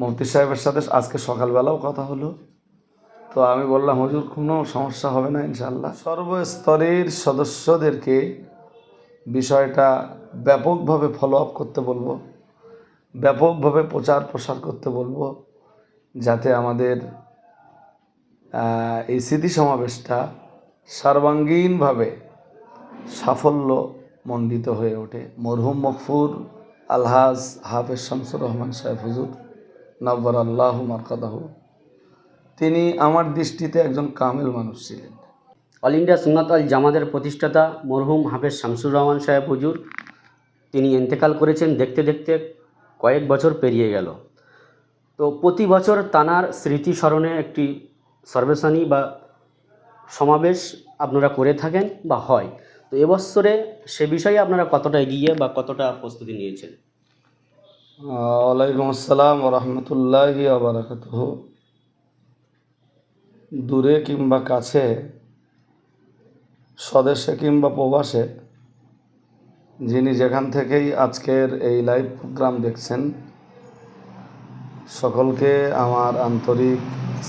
মুফতি সাহেবের সাথে আজকে সকালবেলাও কথা হলো। তো আমি বললাম, হজুর, কোনো সমস্যা হবে না ইনশাল্লাহ সর্বস্তরের সদস্যদেরকে বিষয়টা ব্যাপকভাবে ফলো আপ করতে বলব, ব্যাপকভাবে প্রচার প্রসার করতে বলব, যাতে আমাদের এই স্মৃতি সমাবেশটা সর্বাঙ্গীনভাবে সাফল্য মণ্ডিত হয়ে ওঠে। মরহুম মকফুর আলহাজ হাফেজ শামসুর রহমান সাহেব, হুজুর। নব্বর আল্লাহ মারকাদাহ। তিনি আমার দৃষ্টিতে একজন কামেল মানুষ ছিলেন। অল ইন্ডিয়া সুন্নাত আল জামাতের প্রতিষ্ঠাতা মরহুম হাফেজ শামসুর রহমান সাহেব হুজুর, তিনি ইন্তেকাল করেছেন দেখতে দেখতে কয়েক বছর পেরিয়ে গেল। তো প্রতি বছর তানার স্মৃতি স্মরণে একটি সর্বেসানি বা সমাবেশ আপনারা করে থাকেন বা হয়। তো এবছরে সে বিষয়ে আপনারা কতটা এগিয়ে বা কতটা প্রস্তুতি নিয়েছেন? ওয়ালাইকুম আসসালাম রহমতুল্লাহি আবরাকাত দূরে কিংবা কাছে, স্বদেশে কিংবা প্রবাসে, যিনি যেখান থেকেই আজকের এই লাইভ প্রোগ্রাম দেখছেন, সকলকে আমার আন্তরিক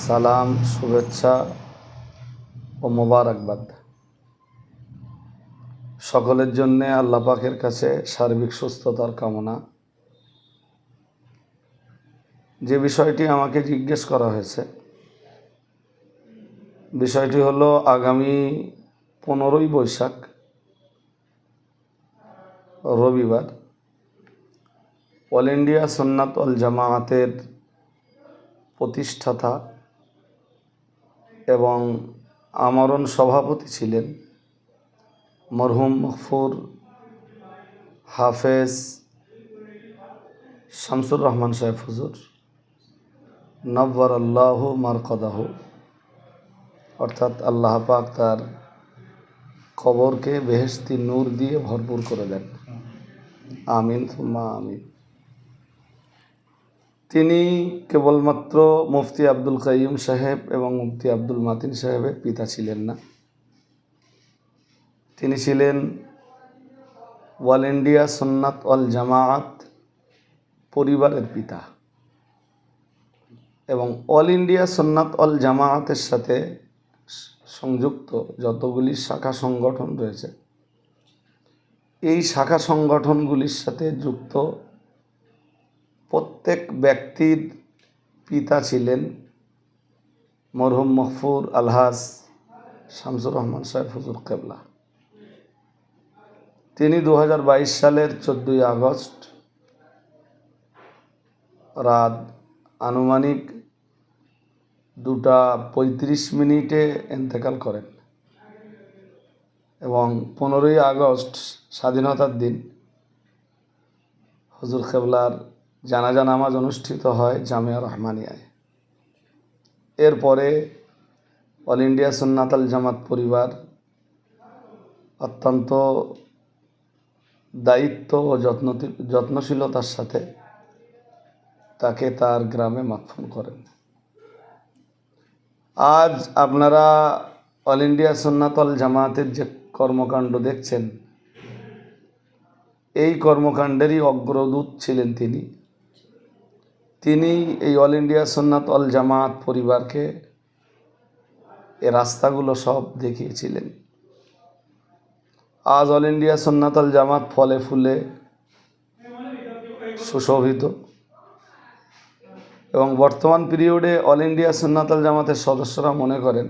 সালাম, শুভেচ্ছা ও মোবারকবাদ। সকলের জন্যে আল্লাহ পাকের কাছে সার্বিক সুস্থতার কামনা। যে বিষয়টি আমাকে জিজ্ঞেস করা হয়েছে, বিষয়টি হলো আগামী পনেরোই বৈশাখ, রবিবার, অল ইন্ডিয়া সুন্নাত অল জামায়াতের প্রতিষ্ঠাতা এবং আমরণ সভাপতি ছিলেন মরহুম মকফুর হাফেজ শামসুর রহমান সাহেব হুজুর। নব্বর আল্লাহ মারকদাহ অর্থাৎ আল্লাহ পাক তার কবরকে বেহেস্তি নূর দিয়ে ভরপুর করে দেন। আমিন, সুম্মা আমিন। তিনি কেবলমাত্র মুফতি আব্দুল কাইম সাহেব এবং মুফতি আব্দুল মাতিন সাহেবের পিতা ছিলেন না। তিনি ছিলেন ওয়াল ইন্ডিয়া সুন্নাত অল জামায়াত পরিবারের পিতা। এবং অল ইন্ডিয়া সুন্নাত অল জামায়াতের সাথে সংযুক্ত যতগুলি শাখা সংগঠন রয়েছে, এই শাখা সংগঠনগুলির সাথে যুক্ত প্রত্যেক ব্যক্তির পিতা ছিলেন মরহুম মকফুর আলহাজ শামসুর রহমান সাহেব হুজুর কেবলা। তিনি দু হাজার বাইশ সালের চোদ্দোই আগস্ট রাত আনুমানিক দুটা পঁয়ত্রিশ মিনিটে এন্তেকাল করেন এবং পনেরোই আগস্ট স্বাধীনতার দিন হুজুর কেবলার জানাজা নামাজ অনুষ্ঠিত হয় জামিয়া রহমানিয়ায়। এরপরে অল ইন্ডিয়া সুন্নাতাল জামাত পরিবার অত্যন্ত দায়িত্ব ও যত্ন যত্নশীলতার সাথে তাকে তার গ্রামে মাতফুন করেন। আজ আপনারা অল ইন্ডিয়া সুন্নাতল জামাতের যে কর্মকাণ্ড দেখছেন, এই কর্মকাণ্ডেরই অগ্রদূত ছিলেন তিনি। তিনি এই অল ইন্ডিয়া সুন্নাত অল জামাত পরিবারকে এ রাস্তাগুলো সব দেখিয়েছিলেন। আজ অল ইন্ডিয়া সুন্নাত অল জামাত ফলে ফুলে, সুশোভিত। এবং বর্তমান পিরিয়ডে অল ইন্ডিয়া সুন্নাতাল জামাতের সদস্যরা মনে করেন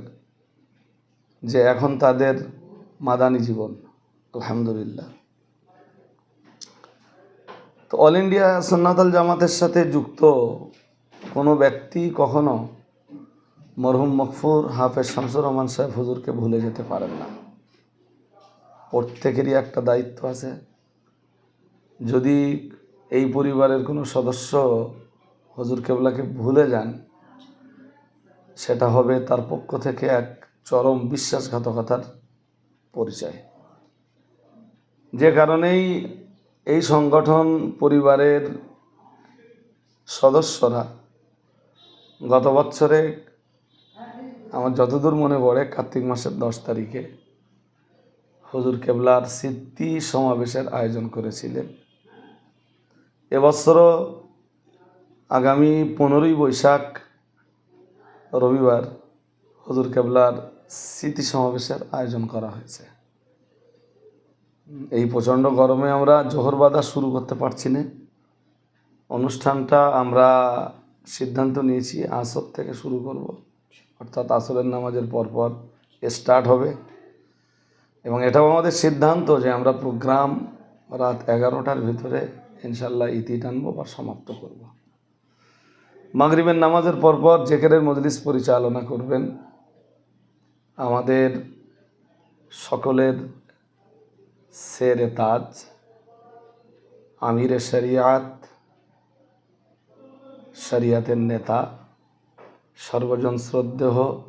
যে এখন তাদের মাদানী জীবন। আলহামদুলিল্লাহ। তো অল ইন্ডিয়া সুন্নাতাল জামাতের সাথে যুক্ত কোনো ব্যক্তি কখনো মরহুম মকফুর হাফেজ শামসুর রহমান সাহেব হুজুরকে ভুলে যেতে পারেন না। প্রত্যেকেরই একটা দায়িত্ব আছে। যদি এই পরিবারের কোনো সদস্য হজুর কেবলাকে ভুলে যান, সেটা হবে তার পক্ষ থেকে এক চরম বিশ্বাসঘাতকতার পরিচয়। যে কারণেই এই সংগঠন পরিবারের সদস্যরা গত বছরে আমার যতদূর মনে পড়ে, কার্তিক মাসের দশ তারিখে হজুর কেবলার স্মৃতি সমাবেশের আয়োজন করেছিলেন। এবছরও আগামী পনেরোই বৈশাখ, রবিবার হজুর কেবলার স্মৃতি সমাবেশের আয়োজন করা হয়েছে। এই প্রচণ্ড গরমে আমরা জোহর বাদা শুরু করতে পারছি না। অনুষ্ঠানটা আমরা সিদ্ধান্ত নিয়েছি, আসর থেকে শুরু করব। অর্থাৎ আসরের নামাজের পরপর স্টার্ট হবে। এবং এটাও আমাদের সিদ্ধান্ত যে আমরা প্রোগ্রাম রাত এগারোটার ভিতরে ইনশাল্লাহ ইতি টানবো বা সমাপ্ত করব। মাগরিবের নামাজের পরপর জেকেরের মজলিস পরিচালনা করবেন। আমাদের সকলের শেরে তাজ, আমিরে শরিয়াত, শরিয়াতের নেতা, সর্বজন শ্রদ্ধেহ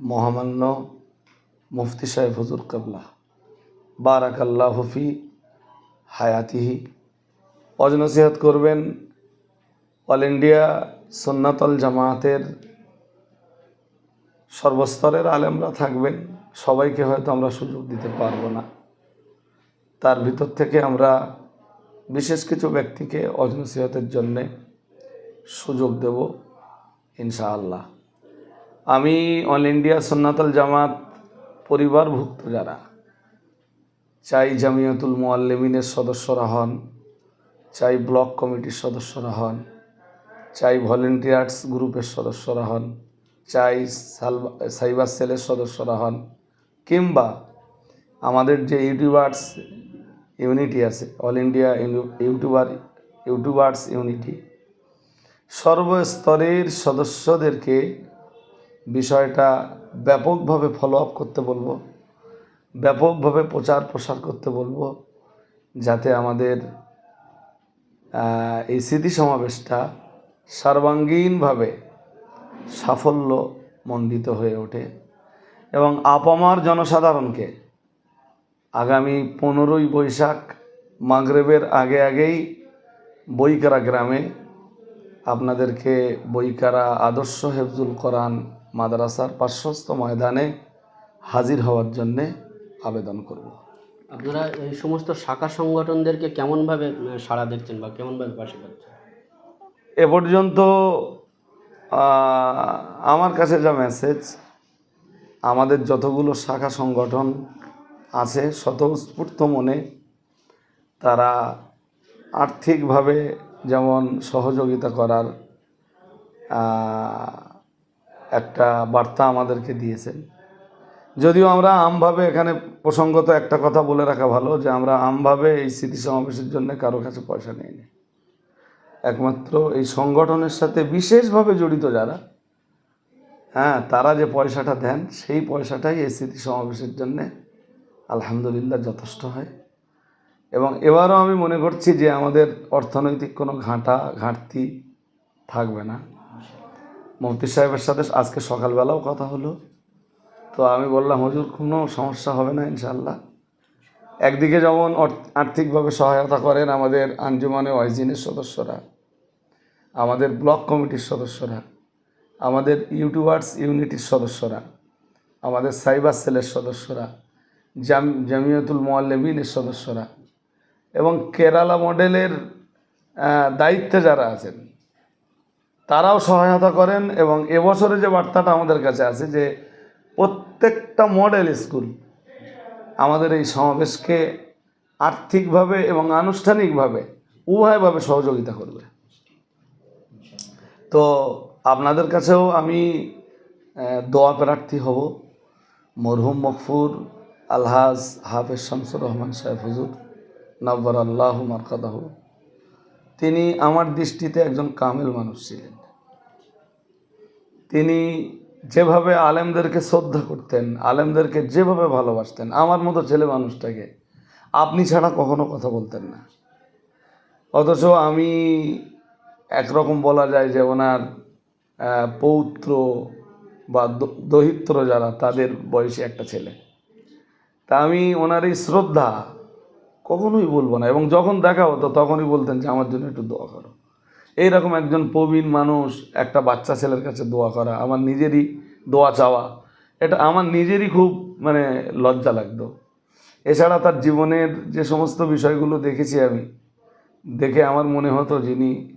মহামান্য মুফতি সাহেব হুজুর কাবলা। বারাকাল্লাহ হফি হায়াতিহি। অজনসিহাত করবেন অল ইন্ডিয়া সুন্নাতল জামায়াতের সর্বস্তরের আলেমরা থাকবেন, সবাইকে হয়তো আমরা সুযোগ দিতে পারব না। তার ভিতর থেকে আমরা বিশেষ কিছু ব্যক্তিকে অজনসিহতের জন্যে সুযোগ দেব, ইনশাআল্লাহ। আমি অল ইন্ডিয়া সুন্নাতল জামাত পরিবারভুক্ত যারা, চাই জামিয়াতুল মোয়াল্লেমিনের সদস্যরা হন, চাই ব্লক কমিটির সদস্যরা হন চাই ভলেন্টিয়ার্স গ্রুপের সদস্যরা হন, চাই সাইবার সেলের সদস্যরা হন, কিংবা আমাদের যে ইউটিউবার্স ইউনিটি আছে, all India YouTuber, YouTubers unity, সর্বস্তরের সদস্যদেরকে বিষয়টা ব্যাপকভাবে ফলো আপ করতে বলব, ব্যাপকভাবে প্রচার প্রসার করতে বলব, যাতে আমাদের এই স্মৃতি সমাবেশটা সর্বাঙ্গীনভাবে সাফল্য মণ্ডিত হয়ে ওঠে এবং আপামার জনসাধারণকে আগামী পনেরোই বৈশাখ মাগরেবের আগে আগেই বইকারা গ্রামে আপনাদেরকে বইকারা আদর্শ হেফজুল কোরআন মাদ্রাসার পার্শ্বস্থ ময়দানে হাজির হওয়ার জন্যে আবেদন করব। আপনারা এই সমস্ত শাখা সংগঠনদেরকে কেমনভাবে সাড়া দিচ্ছেন বা কেমনভাবে পাশে পাচ্ছেন? এ পর্যন্ত আমার কাছে যা মেসেজ আমাদের যতগুলো শাখা সংগঠন আছে, স্বতঃস্ফূর্ত মনে তারা আর্থিকভাবে যেমন সহযোগিতা করার একটা বার্তা আমাদেরকে দিয়েছেন। যদিও আমরা আমভাবে এখানে প্রসঙ্গত একটা কথা বলে রাখা ভালো যে আমরা আমভাবে এই স্মৃতি সমাবেশের জন্য কারও কাছে পয়সা নিইনি। একমাত্র এই সংগঠনের সাথে বিশেষভাবে জড়িত যারা হ্যাঁ তারা যে পয়সাটা দেন, সেই পয়সাটাই এই স্মৃতি সমাবেশের জন্যে আলহামদুলিল্লাহ যথেষ্ট হয়। এবং এবারও আমি মনে করছি যে আমাদের অর্থনৈতিক কোনো ঘাটা, ঘাটতি থাকবে না। মুফতি সাহেবের সাথে আজকে সকালবেলাও কথা হলো। তো আমি বললাম, হজুর, কোনো সমস্যা হবে না ইনশাল্লাহ একদিকে যেমন আর্থিকভাবে সহায়তা করেন আমাদের আঞ্জুমানে ওয়াইজিনের সদস্যরা আমাদের ব্লক কমিটির সদস্যরা, আমাদের ইউটিউবার্স ইউনিটির সদস্যরা, আমাদের সাইবার সেলের সদস্যরা, জাম, জামিয়াতুল মোয়াল্লেমিনের সদস্যরা এবং কেরালা মডেলের দায়িত্বে যারা আছেন, তারাও সহায়তা করেন এবং এবছরে যে বার্তাটা আমাদের কাছে আছে যে প্রত্যেকটা মডেল স্কুল আমাদের এই সমাবেশকে আর্থিকভাবে এবং আনুষ্ঠানিকভাবে উভয়ভাবে সহযোগিতা করবে। তো আপনাদের কাছেও আমি দোয়া প্রার্থী হব। মরহুম মকফুর আলহাজ হাফেজ শামসুর রহমান সাহেব হুজুর, নব্বর আল্লাহ মারকাদাহ। তিনি আমার দৃষ্টিতে একজন কামেল মানুষ ছিলেন। তিনি যেভাবে আলেমদেরকে শ্রদ্ধা করতেন, আলেমদেরকে যেভাবে ভালোবাসতেন, আমার মতো ছেলে মানুষটাকে আপনি ছাড়া কখনো কথা বলতেন না। অথচ আমি একরকম বলা যায় যে ওনার পৌত্র বা দহিত্র যারা, তাদের বয়সী একটা ছেলে। তা আমি ওনার এই শ্রদ্ধা কখনোই বলব না। এবং যখন দেখা হতো, তখনই বলতেন যে, আমার জন্য একটু দোয়া করো। এইরকম একজন প্রবীণ মানুষ, একটা বাচ্চা ছেলের কাছে দোয়া করা, আমার নিজেরই দোয়া চাওয়া, এটা আমার নিজেরই খুব মানে লজ্জা লাগতো। এছাড়া তার জীবনের যে সমস্ত বিষয়গুলো দেখেছি আমি, দেখে আমার মনে হতো যিনি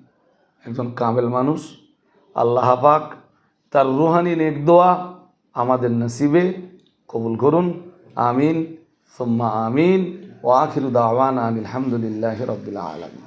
একজন কামেল মানুষ, আল্লাহ পাক তার রুহানি নেক দোয়া আমাদের নসিবে কবুল করুন, আমিন, সোম্মা আমিন ও আখিরু দাওয়ান আলহামদুলিল্লাহ রবিল আলমিন।